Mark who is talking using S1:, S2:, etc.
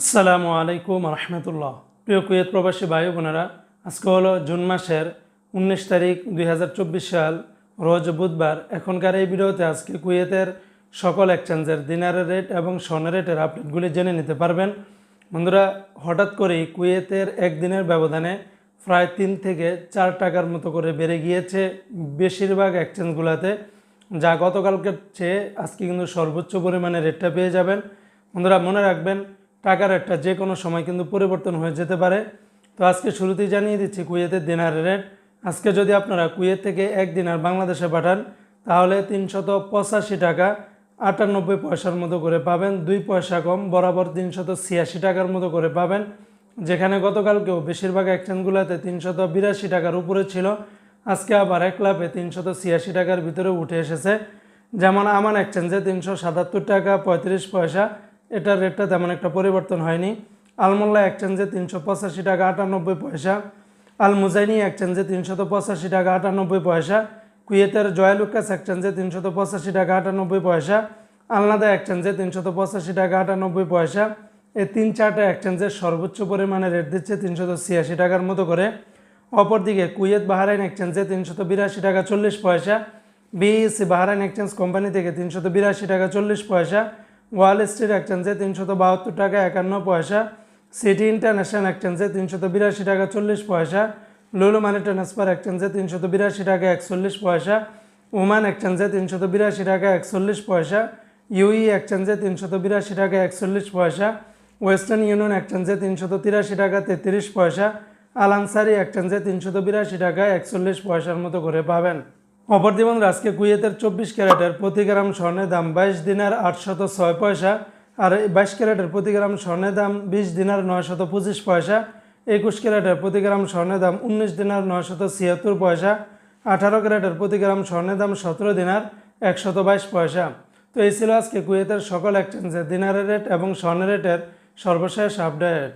S1: আসসালামু আলাইকুম রহমতুল্লাহ। প্রিয় কুয়েত প্রবাসী ভাই বোনেরা, আজকে হলো জুন মাসের উনিশ তারিখ দুই হাজার চব্বিশ সাল, রোজ বুধবার। এখনকার এই ভিডিওতে আজকে কুয়েতের সকল এক্সচেঞ্জের দিনারের রেট এবং স্বর্ণের রেটের আপডেটগুলি জেনে নিতে পারবেন। বন্ধুরা, হঠাৎ করেই কুয়েতের একদিনের ব্যবধানে প্রায় তিন থেকে চার টাকার মতো করে বেড়ে গিয়েছে বেশিরভাগ এক্সচেঞ্জগুলোতে যা গতকালকের চেয়ে আজকে কিন্তু সর্বোচ্চ পরিমাণে রেটটা পেয়ে যাবেন। বন্ধুরা, মনে রাখবেন টাকার রেটটা যে কোনো সময় কিন্তু পরিবর্তন হয়ে যেতে পারে। তো আজকে শুরুতেই জানিয়ে দিচ্ছি কুয়েতের দিনারের রেট। আজকে যদি আপনারা কুয়েত থেকে এক দিনার বাংলাদেশে পাঠান, তাহলে তিনশত পঁচাশি টাকা আটানব্বই পয়সার মতো করে পাবেন। দুই পয়সা কম, বরাবর তিনশত ছিয়াশি টাকার মতো করে পাবেন। যেখানে গতকালকেও বেশিরভাগ এক্সচেঞ্জগুলোতে তিনশত বিরাশি টাকার উপরে ছিল। আজকে আবার এক লাভে তিনশত ছিয়াশি টাকার ভিতরে উঠে এসেছে। যেমন আমান এক্সচেঞ্জে তিনশো সাতাত্তর টাকা পঁয়ত্রিশ পয়সা এটার রেটটা তেমন একটা পরিবর্তন হয়নি। আলমোল্লা এক্সচেঞ্জে তিনশো পঁচাশি টাকা আটানব্বই পয়সা। আল মুজাইনি এক্সচেঞ্জে তিনশত পঁচাশি টাকা আটানব্বই পয়সা। কুয়েতের জয়ালুকাস এক্সচেঞ্জে তিনশত পঁচাশি টাকা আটানব্বই পয়সা। আলনাদা এক্সচেঞ্জে তিনশত পঁচাশি টাকা আটানব্বই পয়সা। এই তিন চারটা এক্সচেঞ্জের সর্বোচ্চ পরিমাণে রেট দিচ্ছে তিনশত ছিয়াশি টাকার মতো করে। অপরদিকে কুয়েত বাহারাইন এক্সচেঞ্জে তিনশত বিরাশি টাকা চল্লিশ পয়সা। বিইসি বাহারাইন এক্সচেঞ্জ কোম্পানি থেকে তিনশত বিরাশি টাকা চল্লিশ পয়সা। ওয়াল স্ট্রিট এক্সচেঞ্জে তিনশত বাহাত্তর টাকা, একান্ন পয়সা। সিটি ইন্টারন্যাশনাল এক্সচেঞ্জে তিনশত বিরাশি টাকা, চল্লিশ পয়সা। লুলু মানি ট্রান্সফার এক্সচেঞ্জে তিনশত বিরাশি টাকা, একচল্লিশ পয়সা। ওমান এক্সচেঞ্জে তিনশত বিরাশি টাকা, একচল্লিশ পয়সা। ইউই এক্সচেঞ্জে তিনশত বিরাশি টাকা, একচল্লিশ পয়সা। ওয়েস্টার্ন ইউনিয়ন এক্সচেঞ্জে তিনশত তিরাশি টাকা, তেত্রিশ পয়সা। আলানসারি এক্সচেঞ্জে তিনশত বিরাশি টাকা, একচল্লিশ পয়সার মতো করে পাবেন। অপরদিবন আজকে কুয়েতের চব্বিশ ক্যারেটের প্রতি গ্রাম স্বর্ণের দাম বাইশ দিনার আটশত ছয় পয়সা আর বাইশ ক্যারেটের প্রতি গ্রাম স্বর্ণের দাম বিশ দিনার নয়শত পঁচিশ পয়সা। একুশ ক্যারেটের প্রতি গ্রাম স্বর্ণের দাম উনিশ দিনার নয়শত ছিয়াত্তর পয়সা। আঠারো ক্যারেটের প্রতি গ্রাম স্বর্ণের দাম সতেরো দিনার একশত বাইশ পয়সা। তো এই ছিল আজকে কুয়েতের সকল এক্সচেঞ্জের দিনারের রেট এবং স্বর্ণের রেটের সর্বশেষ আপডেট